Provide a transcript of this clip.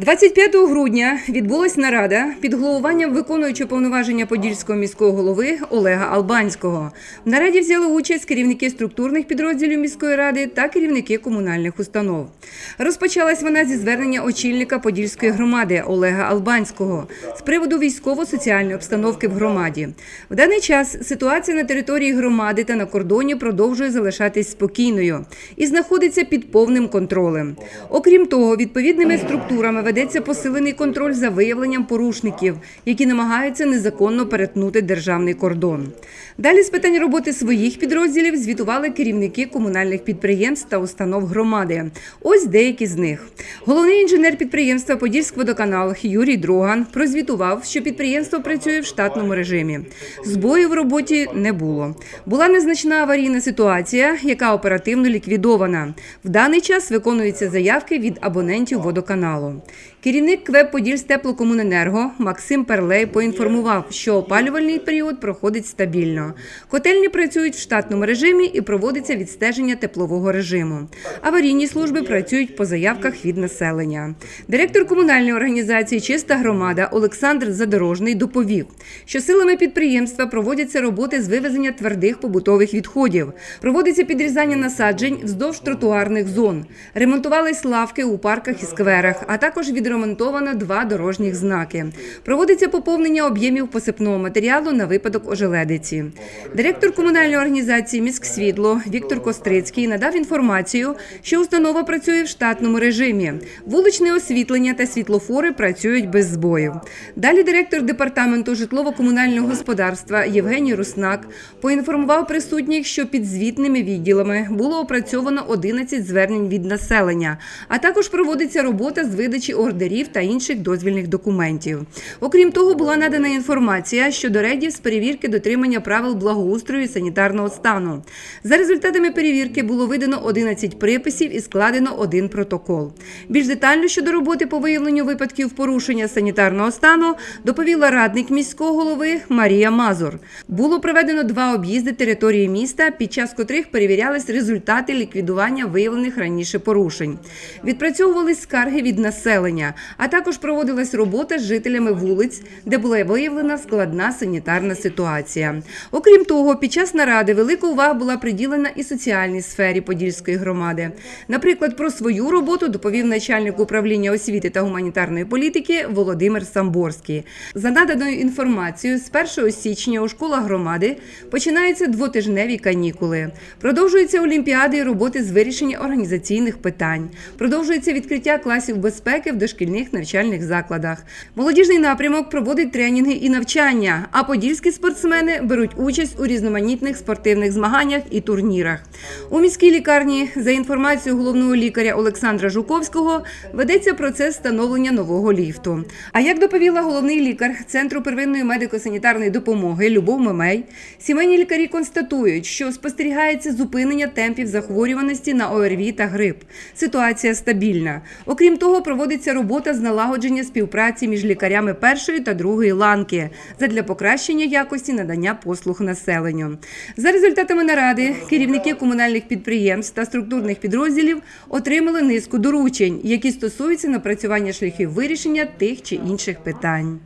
25 грудня відбулась нарада під головуванням виконуючого повноваження подільського міського голови Олега Албанського. В нараді взяли участь керівники структурних підрозділів міської ради та керівники комунальних установ. Розпочалась вона зі звернення очільника подільської громади Олега Албанського з приводу військово-соціальної обстановки в громаді. В даний час ситуація на території громади та на кордоні продовжує залишатись спокійною і знаходиться під повним контролем. Окрім того, відповідними структурами ведеться посилений контроль за виявленням порушників, які намагаються незаконно перетнути державний кордон. Далі з питань роботи своїх підрозділів звітували керівники комунальних підприємств та установ громади. Ось деякі з них. Головний інженер підприємства Подільськводоканал Юрій Дроган прозвітував, що підприємство працює в штатному режимі. Збоїв в роботі не було. Була незначна аварійна ситуація, яка оперативно ліквідована. В даний час виконуються заявки від абонентів водоканалу. Керівник КВЕП Подільстеплокомуненерго Максим Перлей поінформував, що опалювальний період проходить стабільно. Котельні працюють в штатному режимі і проводиться відстеження теплового режиму. Аварійні служби працюють по заявках від населення. Директор комунальної організації Чиста громада Олександр Задорожний доповів, що силами підприємства проводяться роботи з вивезення твердих побутових відходів, проводиться підрізання насаджень вздовж тротуарних зон, ремонтувались лавки у парках і скверах, а також відремонтовано два дорожніх знаки. Проводиться поповнення об'ємів посипного матеріалу на випадок ожеледиці. Директор комунальної організації «Міськсвітло» Віктор Кострицький надав інформацію, що установа працює в штатному режимі. Вуличне освітлення та світлофори працюють без збоїв. Далі директор департаменту житлово-комунального господарства Євгеній Руснак поінформував присутніх, що під звітними відділами було опрацьовано 11 звернень від населення, а також проводиться робота з видачі ордерів та інших дозвільних документів. Окрім того, була надана інформація щодо рейдів з перевірки дотримання правил благоустрою і санітарного стану. За результатами перевірки було видано 11 приписів і складено один протокол. Більш детально щодо роботи по виявленню випадків порушення санітарного стану доповіла радник міського голови Марія Мазур. Було проведено два об'їзди території міста, під час котрих перевірялись результати ліквідування виявлених раніше порушень. Відпрацьовувались скарги від населення, а також проводилась робота з жителями вулиць, де була виявлена складна санітарна ситуація. Окрім того, під час наради велика увага була приділена і соціальній сфері Подільської громади. Наприклад, про свою роботу доповів начальник управління освіти та гуманітарної політики Володимир Самборський. За наданою інформацією, з 1 січня у школах громади починаються двотижневі канікули. Продовжуються олімпіади і роботи з вирішення організаційних питань. Продовжується відкриття класів безпеки в дошкільних навчальних закладах. Молодіжний напрямок проводить тренінги і навчання. А подільські спортсмени беруть участь у різноманітних спортивних змаганнях і турнірах. У міській лікарні, за інформацією головного лікаря Олександра Жуковського, ведеться процес встановлення нового ліфту. А як доповіла головний лікар Центру первинної медико-санітарної допомоги Любов Мемей, сімейні лікарі констатують, що спостерігається зупинення темпів захворюваності на ОРВІ та грип. Ситуація стабільна. Окрім того, проводиться робота з налагодження співпраці між лікарями першої та другої ланки задля покращення якості надання послуг населенню. За результатами наради керівники комунальних підприємств та структурних підрозділів отримали низку доручень, які стосуються напрацювання шляхів вирішення тих чи інших питань.